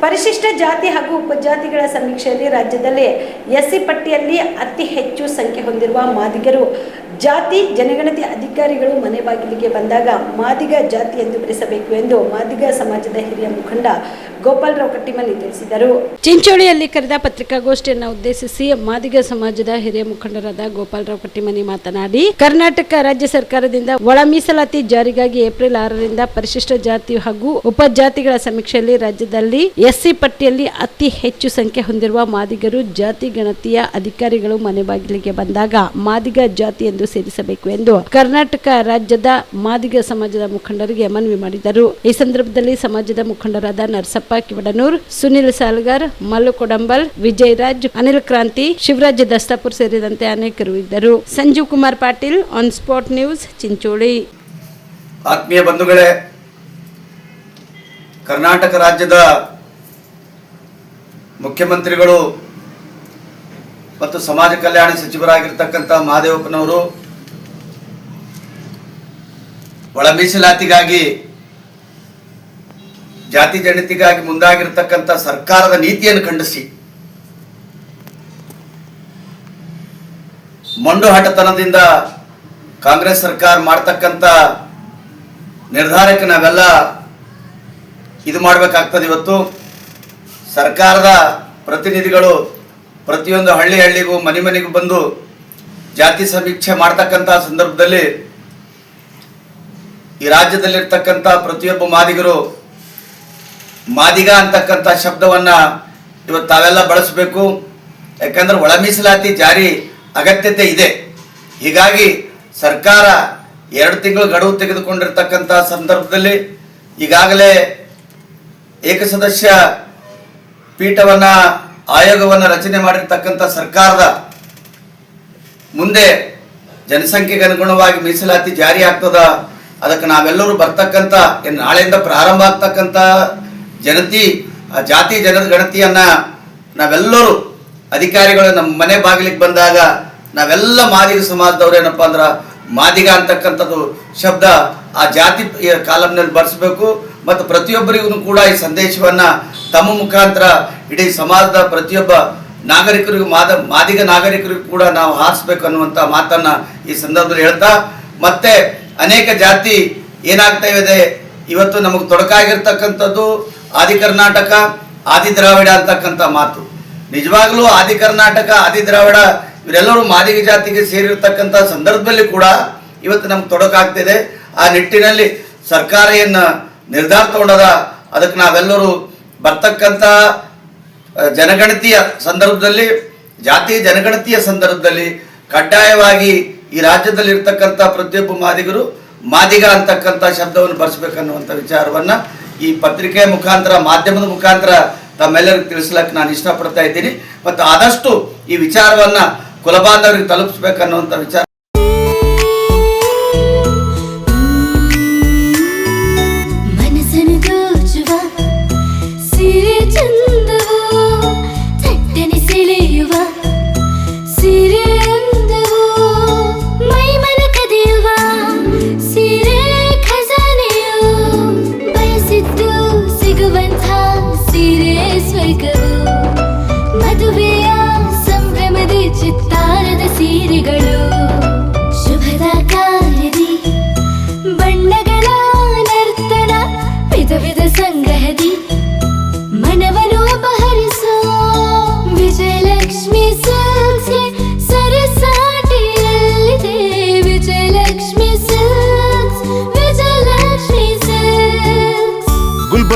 ಪರಿಶಿಷ್ಟ ಜಾತಿ ಹಾಗೂ ಉಪಜಾತಿಗಳ ಸಮೀಕ್ಷೆಯಲ್ಲಿ ರಾಜ್ಯದಲ್ಲಿ ಎಸ್ಸಿ ಪಟ್ಟಿಯಲ್ಲಿ ಅತಿ ಹೆಚ್ಚು ಸಂಖ್ಯೆ ಹೊಂದಿರುವ ಮಾದಿಗರು ಜಾತಿ ಜನಗಣತಿ ಅಧಿಕಾರಿಗಳು ಮನೆ ಬಾಗಿಲಿಗೆ ಬಂದಾಗ ಮಾದಿಗ ಜಾತಿ ಎಂದು ಬಿಡಿಸಬೇಕು ಎಂದು ಮಾದಿಗ ಸಮಾಜದ ಹಿರಿಯ ಮುಖಂಡ ಗೋಪಾಲರಾವ್ ಕಟ್ಟಿಮನಿ ತಿಳಿಸಿದರು. ಚಿಂಚೋಳಿಯಲ್ಲಿ ಕರೆದ ಪತ್ರಿಕಾಗೋಷ್ಠಿಯನ್ನು ಉದ್ದೇಶಿಸಿ ಮಾದಿಗ ಸಮಾಜದ ಹಿರಿಯ ಮುಖಂಡರಾದ ಗೋಪಾಲರಾವ್ ಕಟ್ಟಿಮನಿ ಮಾತನಾಡಿ, ಕರ್ನಾಟಕ ರಾಜ್ಯ ಸರ್ಕಾರದಿಂದ ಒಳ ಮೀಸಲಾತಿ ಜಾರಿಗಾಗಿ ಏಪ್ರಿಲ್ ಆರರಿಂದ ಪರಿಶಿಷ್ಟ ಜಾತಿ ಹಾಗೂ ಉಪಜಾತಿಗಳ ಸಮೀಕ್ಷೆಯಲ್ಲಿ ರಾಜ್ಯದಲ್ಲಿ ಎಸ್ಸಿ ಪಟ್ಟಿಯಲ್ಲಿ ಅತಿ ಹೆಚ್ಚು ಸಂಖ್ಯೆ ಹೊಂದಿರುವ ಮಾದಿಗರು ಜಾತಿ ಗಣತಿಯ ಅಧಿಕಾರಿಗಳು ಮನೆ ಬಾಗಿಲಿಗೆ ಬಂದಾಗ ಮಾದಿಗ ಜಾತಿ ಎಂದು ಸೇರಿಸಬೇಕು ಎಂದು ಕರ್ನಾಟಕ ರಾಜ್ಯದ ಮಾದಿಗ ಸಮಾಜದ ಮುಖಂಡರಿಗೆ ಮನವಿ ಮಾಡಿದರು. ಈ ಸಂದರ್ಭದಲ್ಲಿ ಸಮಾಜದ ಮುಖಂಡರಾದ ನರಸಪ್ಪ ಕಿವಡನೂರ್ ಸುನಿಲ್ ಸಾಲ್ಗರ್, ಮಲ್ಲು ಕೊಡಂಬಲ್ ವಿಜಯ್ ರಾಜ್ ಅನಿಲ್ ಕ್ರಾಂತಿ, ಶಿವರಾಜ್ ದಸ್ತಾಪುರ್ ಸೇರಿದಂತೆ ಅನೇಕರು ಇದ್ದರು. Sanjeev Kumar Patil on spot news Chincholi. ಆತ್ಮೀಯ ಬಂಧುಗಳೇ, ಕರ್ನಾಟಕ ರಾಜ್ಯದ ಮುಖ್ಯಮಂತ್ರಿಗಳು ಮತ್ತು ಸಮಾಜ ಕಲ್ಯಾಣ ಸಚಿವರಾಗಿರ್ತಕ್ಕಂಥ ಮಹಾದೇವಪ್ಪನವರು ಒಳ ಮೀಸಲಾತಿಗಾಗಿ ಜಾತಿ ಜನತಿಗಾಗಿ ಮುಂದಾಗಿರ್ತಕ್ಕಂಥ ಸರ್ಕಾರದ ನೀತಿಯನ್ನು ಖಂಡಿಸಿ. ಮಂಡು ಹಠತನದಿಂದ ಕಾಂಗ್ರೆಸ್ ಸರ್ಕಾರ ಮಾಡ್ತಕ್ಕಂಥ ನಿರ್ಧಾರಕ್ಕೆ ನಾವೆಲ್ಲ ಇದು ಮಾಡಬೇಕಾಗ್ತದೆ ಇವತ್ತು. ಸರ್ಕಾರದ ಪ್ರತಿನಿಧಿಗಳು ಪ್ರತಿಯೊಂದು ಹಳ್ಳಿ ಹಳ್ಳಿಗೂ, ಮನೆ ಮನೆಗೂ ಬಂದು ಜಾತಿ ಸಮೀಕ್ಷೆ ಮಾಡ್ತಕ್ಕಂಥ ಸಂದರ್ಭದಲ್ಲಿ ಈ ರಾಜ್ಯದಲ್ಲಿರ್ತಕ್ಕಂಥ ಪ್ರತಿಯೊಬ್ಬ ಮಾದಿಗರು ಮಾದಿಗ ಅಂತಕ್ಕಂಥ ಶಬ್ದವನ್ನ ಇವತ್ತು ತಾವೆಲ್ಲ ಬಳಸಬೇಕು. ಯಾಕಂದ್ರೆ ಒಳ ಮೀಸಲಾತಿ ಜಾರಿ ಅಗತ್ಯತೆ ಇದೆ. ಹೀಗಾಗಿ ಸರ್ಕಾರ ಎರಡು ತಿಂಗಳು ಗಡುವು ತೆಗೆದುಕೊಂಡಿರ್ತಕ್ಕಂಥ ಸಂದರ್ಭದಲ್ಲಿ ಈಗಾಗಲೇ ಏಕಸದಸ್ಯ ಪೀಠವನ್ನ, ಆಯೋಗವನ್ನ ರಚನೆ ಮಾಡಿರ್ತಕ್ಕಂಥ ಸರ್ಕಾರದ ಮುಂದೆ ಜನಸಂಖ್ಯೆಗೆ ಅನುಗುಣವಾಗಿ ಮೀಸಲಾತಿ ಜಾರಿ ಆಗ್ತದ, ಅದಕ್ಕೆ ನಾವೆಲ್ಲರೂ ಬರ್ತಕ್ಕಂಥ ನಾಳೆಯಿಂದ ಪ್ರಾರಂಭ ಆಗ್ತಕ್ಕಂಥ ಜನತಿ ಜಾತಿ ಜನಗಣತಿಯನ್ನ ನಾವೆಲ್ಲರೂ ಅಧಿಕಾರಿಗಳು ನಮ್ಮ ಮನೆ ಬಾಗಿಲಿಗೆ ಬಂದಾಗ ನಾವೆಲ್ಲ ಮಾದಿಗ ಸಮಾಜದವ್ರು ಏನಪ್ಪ ಅಂದ್ರೆ ಮಾದಿಗ ಅಂತಕ್ಕಂಥದ್ದು ಶಬ್ದ ಆ ಜಾತಿ ಕಾಲಂನಲ್ಲಿ ಬರೆಸಬೇಕು. ಮತ್ತು ಪ್ರತಿಯೊಬ್ಬರಿಗೂ ಕೂಡ ಈ ಸಂದೇಶವನ್ನ ತಮ್ಮ ಮುಖಾಂತರ ಇಡೀ ಸಮಾಜದ ಪ್ರತಿಯೊಬ್ಬ ನಾಗರಿಕರಿಗೂ ಮಾದ, ಮಾದಿಗ ನಾಗರಿಕರಿಗೂ ಕೂಡ ನಾವು ಹಾರಿಸ್ಬೇಕು ಅನ್ನುವಂಥ ಮಾತನ್ನ ಈ ಸಂದರ್ಭದಲ್ಲಿ ಹೇಳ್ತಾ, ಮತ್ತೆ ಅನೇಕ ಜಾತಿ ಏನಾಗ್ತಾ ಇದೆ, ಇವತ್ತು ನಮಗೆ ತೊಡಕಾಗಿರ್ತಕ್ಕಂಥದ್ದು ಆದಿ ಕರ್ನಾಟಕ, ಆದಿ ದ್ರಾವಿಡ ಅಂತಕ್ಕಂಥ ಮಾತು. ನಿಜವಾಗ್ಲೂ ಆದಿ ಕರ್ನಾಟಕ, ಆದಿ ದ್ರಾವಿಡ ಇವರೆಲ್ಲರೂ ಮಾದಿಗ ಜಾತಿಗೆ ಸೇರಿರ್ತಕ್ಕಂಥ ಸಂದರ್ಭದಲ್ಲಿ ಕೂಡ ಇವತ್ತು ನಮ್ಗೆ ತೊಡಕಾಗ್ತಿದೆ. ಆ ನಿಟ್ಟಿನಲ್ಲಿ ಸರ್ಕಾರ ಏನು ನಿರ್ಧಾರ ತಗೊಂಡದ, ಅದಕ್ಕೆ ನಾವೆಲ್ಲರೂ ಬರ್ತಕ್ಕಂಥ ಜನಗಣತಿಯ ಸಂದರ್ಭದಲ್ಲಿ, ಜಾತಿ ಜನಗಣತಿಯ ಸಂದರ್ಭದಲ್ಲಿ ಕಡ್ಡಾಯವಾಗಿ ಈ ರಾಜ್ಯದಲ್ಲಿ ಇರ್ತಕ್ಕಂಥ ಪ್ರತಿಯೊಬ್ಬ ಮಾದಿಗರು ಮಾದಿಗ ಅಂತಕ್ಕಂಥ ಶಬ್ದವನ್ನು ಬರ್ಸ್ಬೇಕನ್ನುವಂಥ ವಿಚಾರವನ್ನ ಈ ಪತ್ರಿಕೆ ಮುಖಾಂತರ, ಮಾಧ್ಯಮದ ಮುಖಾಂತರ ತಮ್ಮೆಲ್ಲರಿಗೂ ತಿಳಿಸ್ಲಕ್ಕೆ ನಾನು ಇಷ್ಟಪಡ್ತಾ ಇದ್ದೀನಿ. ಮತ್ತು ಆದಷ್ಟು ಈ ವಿಚಾರವನ್ನ ಕುಲಬಾಂಧವರಿಗೆ ತಲುಪಿಸ್ಬೇಕನ್ನುವಂಥ ವಿಚಾರ